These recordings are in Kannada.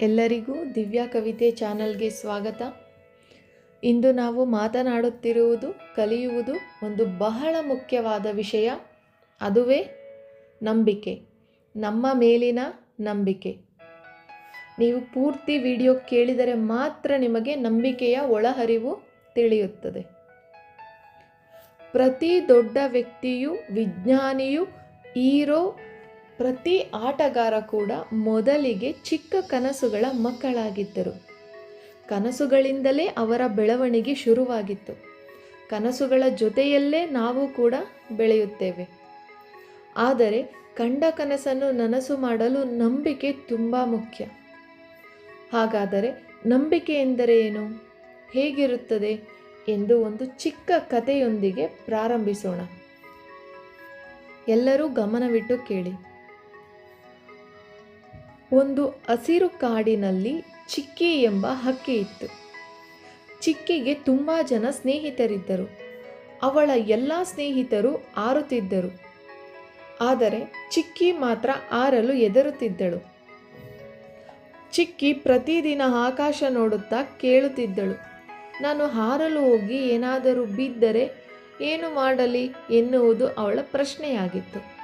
ಎಲ್ಲರಿಗೂ ದಿವ್ಯಾ ಕವಿತೆ ಚಾನಲ್ಗೆ ಸ್ವಾಗತ. ಇಂದು ನಾವು ಮಾತನಾಡುತ್ತಿರುವುದು, ಕಲಿಯುವುದು ಒಂದು ಬಹಳ ಮುಖ್ಯವಾದ ವಿಷಯ, ಅದುವೇ ನಂಬಿಕೆ, ನಮ್ಮ ಮೇಲಿನ ನಂಬಿಕೆ. ನೀವು ಪೂರ್ತಿ ವಿಡಿಯೋ ಕೇಳಿದರೆ ಮಾತ್ರ ನಿಮಗೆ ನಂಬಿಕೆಯ ಒಳಹರಿವು ತಿಳಿಯುತ್ತದೆ. ಪ್ರತಿ ದೊಡ್ಡ ವ್ಯಕ್ತಿಯು, ವಿಜ್ಞಾನಿಯು, ಹೀರೋ ಪ್ರತಿ ಆಟಗಾರ ಕೂಡ ಮೊದಲಿಗೆ ಚಿಕ್ಕ ಕನಸುಗಳ ಮಕ್ಕಳಾಗಿದ್ದರು. ಕನಸುಗಳಿಂದಲೇ ಅವರ ಬೆಳವಣಿಗೆ ಶುರುವಾಗಿತ್ತು. ಕನಸುಗಳ ಜೊತೆಯಲ್ಲೇ ನಾವು ಕೂಡ ಬೆಳೆಯುತ್ತೇವೆ. ಆದರೆ ಕಂಡ ಕನಸನ್ನು ನನಸು ಮಾಡಲು ನಂಬಿಕೆ ತುಂಬ ಮುಖ್ಯ. ಹಾಗಾದರೆ ನಂಬಿಕೆ ಎಂದರೆ ಏನು? ಹೇಗಿರುತ್ತದೆ ಎಂದು ಒಂದು ಚಿಕ್ಕ ಕಥೆಯೊಂದಿಗೆ ಪ್ರಾರಂಭಿಸೋಣ. ಎಲ್ಲರೂ ಗಮನವಿಟ್ಟು ಕೇಳಿ. ಒಂದು ಹಸಿರು ಕಾಡಿನಲ್ಲಿ ಚಿಕ್ಕಿ ಎಂಬ ಹಕ್ಕಿ ಇತ್ತು. ಚಿಕ್ಕಿಗೆ ತುಂಬ ಜನ ಸ್ನೇಹಿತರಿದ್ದರು. ಅವಳ ಎಲ್ಲ ಸ್ನೇಹಿತರು ಆರುತ್ತಿದ್ದರು. ಆದರೆ ಚಿಕ್ಕಿ ಮಾತ್ರ ಆರಲು ಎದರುತ್ತಿದ್ದಳು ಚಿಕ್ಕಿ ಪ್ರತಿದಿನ ಆಕಾಶ ನೋಡುತ್ತಾ ಕೇಳುತ್ತಿದ್ದಳು. ನಾನು ಹಾರಲು ಹೋಗಿ ಏನಾದರೂ ಬಿದ್ದರೆ ಏನು ಮಾಡಲಿ ಎನ್ನುವುದು ಅವಳ ಪ್ರಶ್ನೆಯಾಗಿತ್ತು.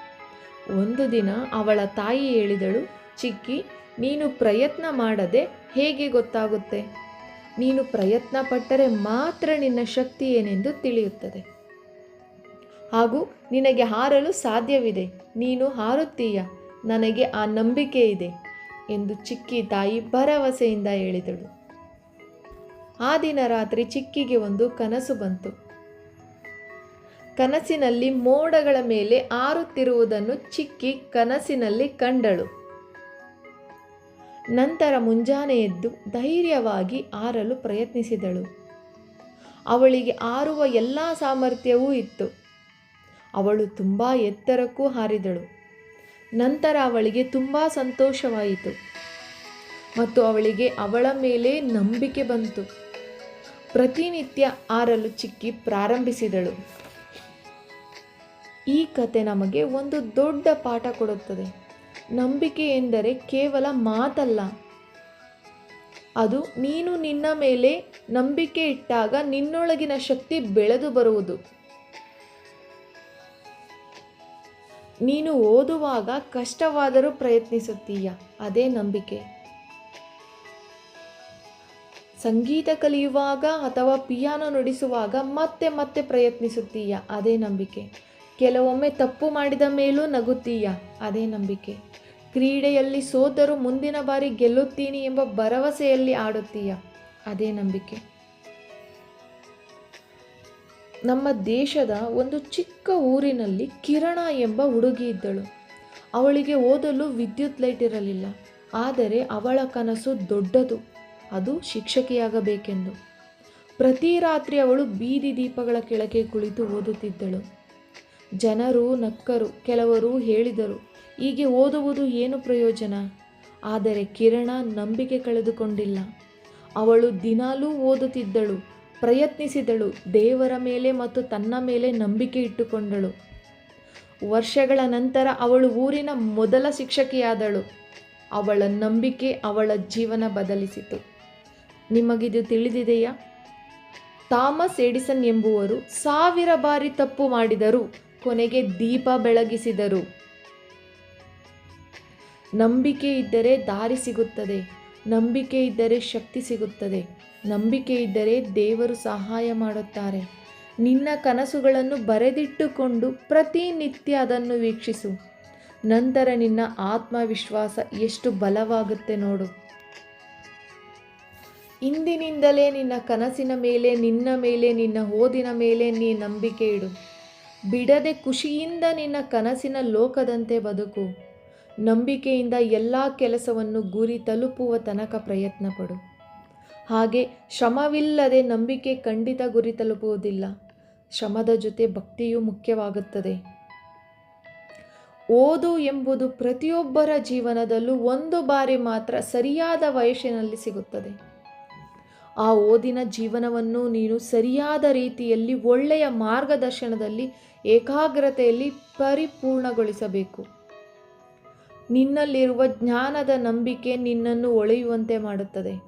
ಒಂದು ದಿನ ಅವಳ ತಾಯಿ ಹೇಳಿದಳು ಚಿಕ್ಕಿ, ನೀನು ಪ್ರಯತ್ನ ಮಾಡದೆ ಹೇಗೆ ಗೊತ್ತಾಗುತ್ತೆ? ನೀನು ಪ್ರಯತ್ನ ಪಟ್ಟರೆ ಮಾತ್ರ ನಿನ್ನ ಶಕ್ತಿ ಏನೆಂದು ತಿಳಿಯುತ್ತದೆ. ಹಾಗೂ ನಿನಗೆ ಹಾರಲು ಸಾಧ್ಯವಿದೆ. ನೀನು ಹಾರುತ್ತೀಯ. ನನಗೆ ಆ ನಂಬಿಕೆ ಇದೆ ಎಂದು ಚಿಕ್ಕಿ ತಾಯಿ ಭರವಸೆಯಿಂದ ಹೇಳಿದಳು. ಆ ದಿನ ರಾತ್ರಿ ಚಿಕ್ಕಿಗೆ ಒಂದು ಕನಸು ಬಂತು. ಕನಸಿನಲ್ಲಿ ಮೋಡಗಳ ಮೇಲೆ ಆರುತ್ತಿರುವುದನ್ನು ಚಿಕ್ಕಿ ಕನಸಿನಲ್ಲಿ ಕಂಡಳು. ನಂತರ ಮುಂಜಾನೆ ಎದ್ದು ಧೈರ್ಯವಾಗಿ ಆರಲು ಪ್ರಯತ್ನಿಸಿದಳು. ಅವಳಿಗೆ ಆರುವ ಎಲ್ಲ ಸಾಮರ್ಥ್ಯವೂ ಇತ್ತು. ಅವಳು ತುಂಬ ಎತ್ತರಕ್ಕೂ ಹಾರಿದಳು. ನಂತರ ಅವಳಿಗೆ ತುಂಬ ಸಂತೋಷವಾಯಿತು. ಮತ್ತು ಅವಳಿಗೆ ಅವಳ ಮೇಲೆ ನಂಬಿಕೆ ಬಂತು. ಪ್ರತಿನಿತ್ಯ ಆರಲು ಚಿಕ್ಕಿ ಪ್ರಾರಂಭಿಸಿದಳು. ಈ ಕತೆ ನಮಗೆ ಒಂದು ದೊಡ್ಡ ಪಾಠ ಕೊಡುತ್ತದೆ. ನಂಬಿಕೆ ಎಂದರೆ ಕೇವಲ ಮಾತಲ್ಲ. ಅದು ನೀನು ನಿನ್ನ ಮೇಲೆ ನಂಬಿಕೆ ಇಟ್ಟಾಗ ನಿನ್ನೊಳಗಿನ ಶಕ್ತಿ ಬೆಳೆದು ಬರುವುದು. ನೀನು ಓದುವಾಗ ಕಷ್ಟವಾದರೂ ಪ್ರಯತ್ನಿಸುತ್ತೀಯ, ಅದೇ ನಂಬಿಕೆ. ಸಂಗೀತ ಕಲಿಯುವಾಗ ಅಥವಾ ಪಿಯಾನೋ ನುಡಿಸುವಾಗ ಮತ್ತೆ ಮತ್ತೆ ಪ್ರಯತ್ನಿಸುತ್ತೀಯ, ಅದೇ ನಂಬಿಕೆ. ಕೆಲವೊಮ್ಮೆ ತಪ್ಪು ಮಾಡಿದ ಮೇಲೂ ನಗುತ್ತೀಯ, ಅದೇ ನಂಬಿಕೆ. ಕ್ರೀಡೆಯಲ್ಲಿ ಸೋತರೂ ಮುಂದಿನ ಬಾರಿ ಗೆಲ್ಲುತ್ತೀನಿ ಎಂಬ ಭರವಸೆಯಲ್ಲಿ ಆಡುತ್ತೀಯ, ಅದೇ ನಂಬಿಕೆ. ನಮ್ಮ ದೇಶದ ಒಂದು ಚಿಕ್ಕ ಊರಿನಲ್ಲಿ ಕಿರಣ ಎಂಬ ಹುಡುಗಿ ಇದ್ದಳು. ಅವಳಿಗೆ ಓದಲು ವಿದ್ಯುತ್ ಲೈಟ್ ಇರಲಿಲ್ಲ, ಆದರೆ ಅವಳ ಕನಸು ದೊಡ್ಡದು, ಅದು ಶಿಕ್ಷಕಿಯಾಗಬೇಕೆಂದು. ಪ್ರತಿ ರಾತ್ರಿ ಅವಳು ಬೀದಿ ದೀಪಗಳ ಕೆಳಗೆ ಕುಳಿತು ಓದುತ್ತಿದ್ದಳು. ಜನರು ನಕ್ಕರು, ಕೆಲವರು ಹೇಳಿದರು, ಹೀಗೆ ಓದುವುದು ಏನು ಪ್ರಯೋಜನ? ಆದರೆ ಕಿರಣ ನಂಬಿಕೆ ಕಳೆದುಕೊಂಡಿಲ್ಲ. ಅವಳು ದಿನಾಲೂ ಓದುತ್ತಿದ್ದಳು, ಪ್ರಯತ್ನಿಸಿದಳು, ದೇವರ ಮೇಲೆ ಮತ್ತು ತನ್ನ ಮೇಲೆ ನಂಬಿಕೆ ಇಟ್ಟುಕೊಂಡಳು. ವರ್ಷಗಳ ನಂತರ ಅವಳು ಊರಿನ ಮೊದಲ ಶಿಕ್ಷಕಿಯಾದಳು. ಅವಳ ನಂಬಿಕೆ ಅವಳ ಜೀವನ ಬದಲಿಸಿತು. ನಿಮಗಿದು ತಿಳಿದಿದೆಯಾ? ಥಾಮಸ್ ಎಡಿಸನ್ ಎಂಬುವರು ಸಾವಿರ ಬಾರಿ ತಪ್ಪು ಮಾಡಿದರು. ಕೊನೆಗೆ ದೀಪ ಬೆಳಗಿಸಿದರು. ನಂಬಿಕೆ ಇದ್ದರೆ ದಾರಿ ಸಿಗುತ್ತದೆ, ನಂಬಿಕೆ ಇದ್ದರೆ ಶಕ್ತಿ ಸಿಗುತ್ತದೆ, ನಂಬಿಕೆ ಇದ್ದರೆ ದೇವರು ಸಹಾಯ ಮಾಡುತ್ತಾರೆ. ನಿನ್ನ ಕನಸುಗಳನ್ನು ಬರೆದಿಟ್ಟುಕೊಂಡು ಪ್ರತಿನಿತ್ಯ ಅದನ್ನು ವೀಕ್ಷಿಸು. ನಂತರ ನಿನ್ನ ಆತ್ಮವಿಶ್ವಾಸ ಎಷ್ಟು ಬಲವಾಗುತ್ತೆ ನೋಡು. ಇಂದಿನಿಂದಲೇ ನಿನ್ನ ಕನಸಿನ ಮೇಲೆ, ನಿನ್ನ ಮೇಲೆ, ನಿನ್ನ ಓದಿನ ಮೇಲೆ ನೀ ನಂಬಿಕೆ ಇಡು. ಬಿಡದೆ ಖುಷಿಯಿಂದ ನಿನ್ನ ಕನಸಿನ ಲೋಕದಂತೆ ಬದುಕು. ನಂಬಿಕೆಯಿಂದ ಎಲ್ಲ ಕೆಲಸವನ್ನು ಗುರಿ ತಲುಪುವ ತನಕ ಪ್ರಯತ್ನ ಪಡು ಹಾಗೆ ಶ್ರಮವಿಲ್ಲದೆ ನಂಬಿಕೆ ಖಂಡಿತ ಗುರಿ ತಲುಪುವುದಿಲ್ಲ. ಶ್ರಮದ ಜೊತೆ ಭಕ್ತಿಯೂ ಮುಖ್ಯವಾಗುತ್ತದೆ. ಓದು ಎಂಬುದು ಪ್ರತಿಯೊಬ್ಬರ ಜೀವನದಲ್ಲೂ ಒಂದು ಬಾರಿ ಮಾತ್ರ ಸರಿಯಾದ ವಯಸ್ಸಿನಲ್ಲಿ ಸಿಗುತ್ತದೆ. ಆ ಓದಿನ ಜೀವನವನ್ನು ನೀನು ಸರಿಯಾದ ರೀತಿಯಲ್ಲಿ ಒಳ್ಳೆಯ ಮಾರ್ಗದರ್ಶನದಲ್ಲಿ ಏಕಾಗ್ರತೆಯಲ್ಲಿ ಪರಿಪೂರ್ಣಗೊಳಿಸಬೇಕು. ನಿನ್ನಲ್ಲಿರುವ ಜ್ಞಾನದ ನಂಬಿಕೆ ನಿನ್ನನ್ನು ಒಳೆಯುವಂತೆ ಮಾಡುತ್ತದೆ.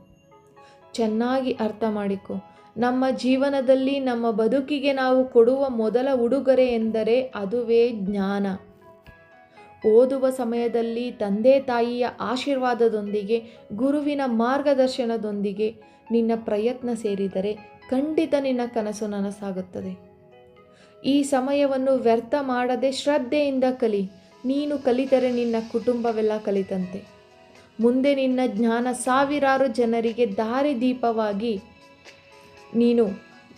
ಚೆನ್ನಾಗಿ ಅರ್ಥ ಮಾಡಿಕೊ. ನಮ್ಮ ಜೀವನದಲ್ಲಿ ನಮ್ಮ ಬದುಕಿಗೆ ನಾವು ಕೊಡುವ ಮೊದಲ ಉಡುಗೊರೆ ಎಂದರೆ ಅದುವೇ ಜ್ಞಾನ. ಓದುವ ಸಮಯದಲ್ಲಿ ತಂದೆ ತಾಯಿಯ ಆಶೀರ್ವಾದದೊಂದಿಗೆ, ಗುರುವಿನ ಮಾರ್ಗದರ್ಶನದೊಂದಿಗೆ ನಿನ್ನ ಪ್ರಯತ್ನ ಸೇರಿದರೆ ಖಂಡಿತ ನಿನ್ನ ಕನಸು ನನಸಾಗುತ್ತದೆ. ಈ ಸಮಯವನ್ನು ವ್ಯರ್ಥ ಮಾಡದೆ ಶ್ರದ್ಧೆಯಿಂದ ಕಲಿ. ನೀನು ಕಲಿತರೆ ನಿನ್ನ ಕುಟುಂಬವೆಲ್ಲ ಕಲಿತಂತೆ. ಮುಂದೆ ನಿನ್ನ ಜ್ಞಾನ ಸಾವಿರಾರು ಜನರಿಗೆ ದಾರಿದೀಪವಾಗಿ ನೀನು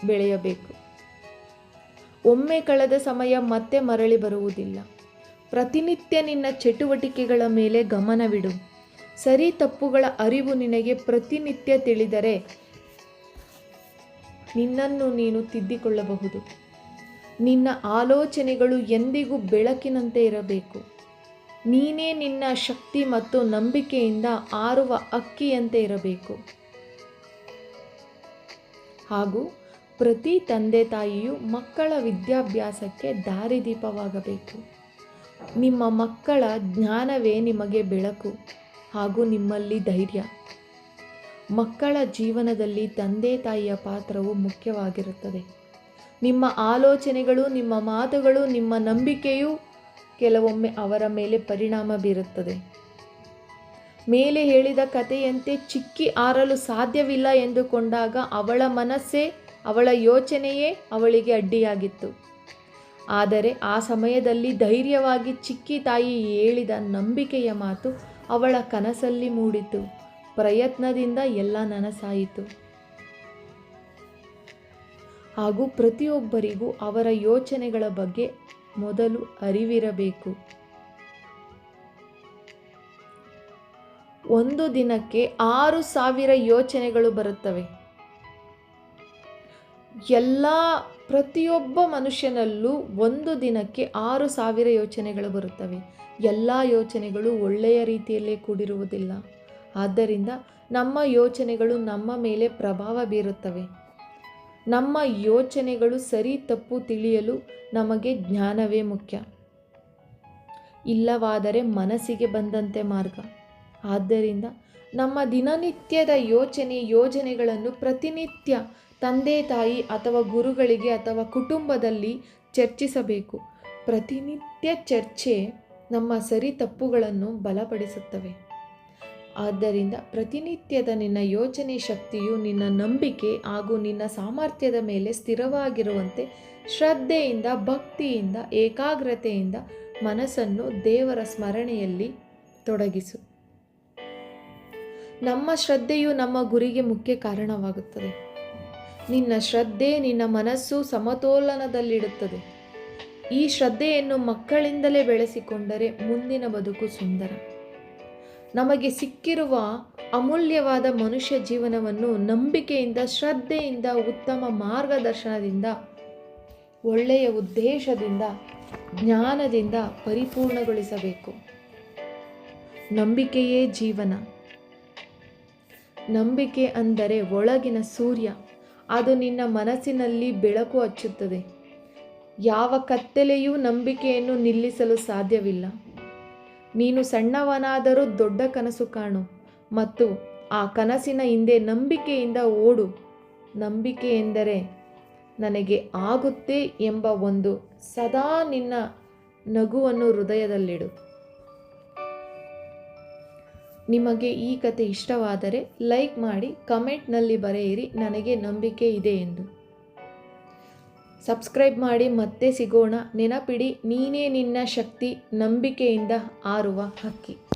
ಬೆಳೆಯಬೇಕು. ಒಮ್ಮೆ ಕಳೆದ ಸಮಯ ಮತ್ತೆ ಮರಳಿ ಬರುವುದಿಲ್ಲ. ಪ್ರತಿನಿತ್ಯ ನಿನ್ನ ಚಟುವಟಿಕೆಗಳ ಮೇಲೆ ಗಮನವಿಡು. ಸರಿ ತಪ್ಪುಗಳ ಅರಿವು ನಿನಗೆ ಪ್ರತಿನಿತ್ಯ ತಿಳಿದರೆ ನಿನ್ನನ್ನು ನೀನು ತಿದ್ದಿಕೊಳ್ಳಬಹುದು. ನಿನ್ನ ಆಲೋಚನೆಗಳು ಎಂದಿಗೂ ಬೆಳಕಿನಂತೆ ಇರಬೇಕು. ನೀನೇ ನಿನ್ನ ಶಕ್ತಿ ಮತ್ತು ನಂಬಿಕೆಯಿಂದ ಆರುವ ಅಕ್ಕಿಯಂತೆ ಇರಬೇಕು. ಹಾಗೂ ಪ್ರತಿ ತಂದೆ ತಾಯಿಯು ಮಕ್ಕಳ ವಿದ್ಯಾಭ್ಯಾಸಕ್ಕೆ ದಾರಿದೀಪವಾಗಬೇಕು. ನಿಮ್ಮ ಮಕ್ಕಳ ಜ್ಞಾನವೇ ನಿಮಗೆ ಬೆಳಕು ಹಾಗೂ ನಿಮ್ಮಲ್ಲಿ ಧೈರ್ಯ. ಮಕ್ಕಳ ಜೀವನದಲ್ಲಿ ತಂದೆ ತಾಯಿಯ ಪಾತ್ರವು ಮುಖ್ಯವಾಗಿರುತ್ತದೆ. ನಿಮ್ಮ ಆಲೋಚನೆಗಳು, ನಿಮ್ಮ ಮಾತುಗಳು, ನಿಮ್ಮ ನಂಬಿಕೆಯು ಕೆಲವೊಮ್ಮೆ ಅವರ ಮೇಲೆ ಪರಿಣಾಮ ಬೀರುತ್ತದೆ. ಮೇಲೆ ಹೇಳಿದ ಕಥೆಯಂತೆ ಚಿಕ್ಕಿ ಆರಲು ಸಾಧ್ಯವಿಲ್ಲ ಎಂದುಕೊಂಡಾಗ ಅವಳ ಮನಸ್ಸೇ, ಅವಳ ಯೋಚನೆಯೇ ಅವಳಿಗೆ ಅಡ್ಡಿಯಾಗಿತ್ತು. ಆದರೆ ಆ ಸಮಯದಲ್ಲಿ ಧೈರ್ಯವಾಗಿ ಚಿಕ್ಕಿ ತಾಯಿ ಹೇಳಿದ ನಂಬಿಕೆಯ ಮಾತು ಅವಳ ಕನಸಲ್ಲಿ ಮೂಡಿತು. ಪ್ರಯತ್ನದಿಂದ ಎಲ್ಲ ನನಸಾಯಿತು. ಹಾಗೂ ಪ್ರತಿಯೊಬ್ಬರಿಗೂ ಅವರ ಯೋಚನೆಗಳ ಬಗ್ಗೆ ಮೊದಲು ಅರಿವಿರಬೇಕು. ಒಂದು ದಿನಕ್ಕೆ ಆರು ಸಾವಿರ ಯೋಚನೆಗಳು ಬರುತ್ತವೆ. ಎಲ್ಲ ಪ್ರತಿಯೊಬ್ಬ ಮನುಷ್ಯನಲ್ಲೂ ಒಂದು ದಿನಕ್ಕೆ ಆರು ಸಾವಿರ ಯೋಚನೆಗಳು ಬರುತ್ತವೆ. ಎಲ್ಲ ಯೋಚನೆಗಳು ಒಳ್ಳೆಯ ರೀತಿಯಲ್ಲೇ ಕೂಡಿರುವುದಿಲ್ಲ. ಆದ್ದರಿಂದ ನಮ್ಮ ಯೋಚನೆಗಳು ನಮ್ಮ ಮೇಲೆ ಪ್ರಭಾವ ಬೀರುತ್ತವೆ. ನಮ್ಮ ಯೋಚನೆಗಳು ಸರಿ ತಪ್ಪು ತಿಳಿಯಲು ನಮಗೆ ಜ್ಞಾನವೇ ಮುಖ್ಯ. ಇಲ್ಲವಾದರೆ ಮನಸ್ಸಿಗೆ ಬಂದಂತೆ ಮಾರ್ಗ. ಆದ್ದರಿಂದ ನಮ್ಮ ದಿನನಿತ್ಯದ ಯೋಚನೆ ಯೋಜನೆಗಳನ್ನು ಪ್ರತಿನಿತ್ಯ ತಂದೆ ತಾಯಿ ಅಥವಾ ಗುರುಗಳಿಗೆ ಅಥವಾ ಕುಟುಂಬದಲ್ಲಿ ಚರ್ಚಿಸಬೇಕು. ಪ್ರತಿನಿತ್ಯ ಚರ್ಚೆ ನಮ್ಮ ಸರಿ ತಪ್ಪುಗಳನ್ನು ಬಲಪಡಿಸುತ್ತವೆ. ಆದ್ದರಿಂದ ಪ್ರತಿನಿತ್ಯದ ನಿನ್ನ ಯೋಚನೆ ಶಕ್ತಿಯು ನಿನ್ನ ನಂಬಿಕೆ ಹಾಗೂ ನಿನ್ನ ಸಾಮರ್ಥ್ಯದ ಮೇಲೆ ಸ್ಥಿರವಾಗಿರುವಂತೆ ಶ್ರದ್ಧೆಯಿಂದ, ಭಕ್ತಿಯಿಂದ, ಏಕಾಗ್ರತೆಯಿಂದ ಮನಸ್ಸನ್ನು ದೇವರ ಸ್ಮರಣೆಯಲ್ಲಿ ತೊಡಗಿಸು. ನಮ್ಮ ಶ್ರದ್ಧೆಯು ನಮ್ಮ ಗುರಿಗೆ ಮುಖ್ಯ ಕಾರಣವಾಗುತ್ತದೆ. ನಿನ್ನ ಶ್ರದ್ಧೆ ನಿನ್ನ ಮನಸ್ಸು ಸಮತೋಲನದಲ್ಲಿಡುತ್ತದೆ. ಈ ಶ್ರದ್ಧೆಯನ್ನು ಮಕ್ಕಳಿಂದಲೇ ಬೆಳೆಸಿಕೊಂಡರೆ ಮುಂದಿನ ಬದುಕು ಸುಂದರ. ನಮಗೆ ಸಿಕ್ಕಿರುವ ಅಮೂಲ್ಯವಾದ ಮನುಷ್ಯ ಜೀವನವನ್ನು ನಂಬಿಕೆಯಿಂದ, ಶ್ರದ್ಧೆಯಿಂದ, ಉತ್ತಮ ಮಾರ್ಗದರ್ಶನದಿಂದ, ಒಳ್ಳೆಯ ಉದ್ದೇಶದಿಂದ, ಜ್ಞಾನದಿಂದ ಪರಿಪೂರ್ಣಗೊಳಿಸಬೇಕು. ನಂಬಿಕೆಯೇ ಜೀವನ. ನಂಬಿಕೆ ಅಂದರೆ ಒಳಗಿನ ಸೂರ್ಯ. ಅದು ನಿನ್ನ ಮನಸ್ಸಿನಲ್ಲಿ ಬೆಳಕು ಹಚ್ಚುತ್ತದೆ. ಯಾವ ಕತ್ತಲೆಯೂ ನಂಬಿಕೆಯನ್ನು ನಿಲ್ಲಿಸಲು ಸಾಧ್ಯವಿಲ್ಲ. ನೀನು ಸಣ್ಣವನಾದರೂ ದೊಡ್ಡ ಕನಸು ಕಾಣು ಮತ್ತು ಆ ಕನಸಿನ ಹಿಂದೆ ನಂಬಿಕೆಯಿಂದ ಓಡು. ನಂಬಿಕೆ ಎಂದರೆ ನನಗೆ ಆಗುತ್ತೆ ಎಂಬ ಒಂದು ಸದಾ ನಿನ್ನ ನಗುವನ್ನು ಹೃದಯದಲ್ಲಿಡು. ನಿಮಗೆ ಈ ಕತೆ ಇಷ್ಟವಾದರೆ ಲೈಕ್ ಮಾಡಿ, ಕಮೆಂಟ್ನಲ್ಲಿ ಬರೆಯಿರಿ, ನನಗೆ ನಂಬಿಕೆ ಇದೆ ಎಂದು. ಸಬ್ಸ್ಕ್ರೈಬ್ ಮಾಡಿ ಮತ್ತೆ ಸಿಗೋಣ. ನೆನಪಿಡಿ, ನೀನೇ ನಿನ್ನ ಶಕ್ತಿ, ನಂಬಿಕೆಯಿಂದ ಆರುವ ಹಕ್ಕಿ.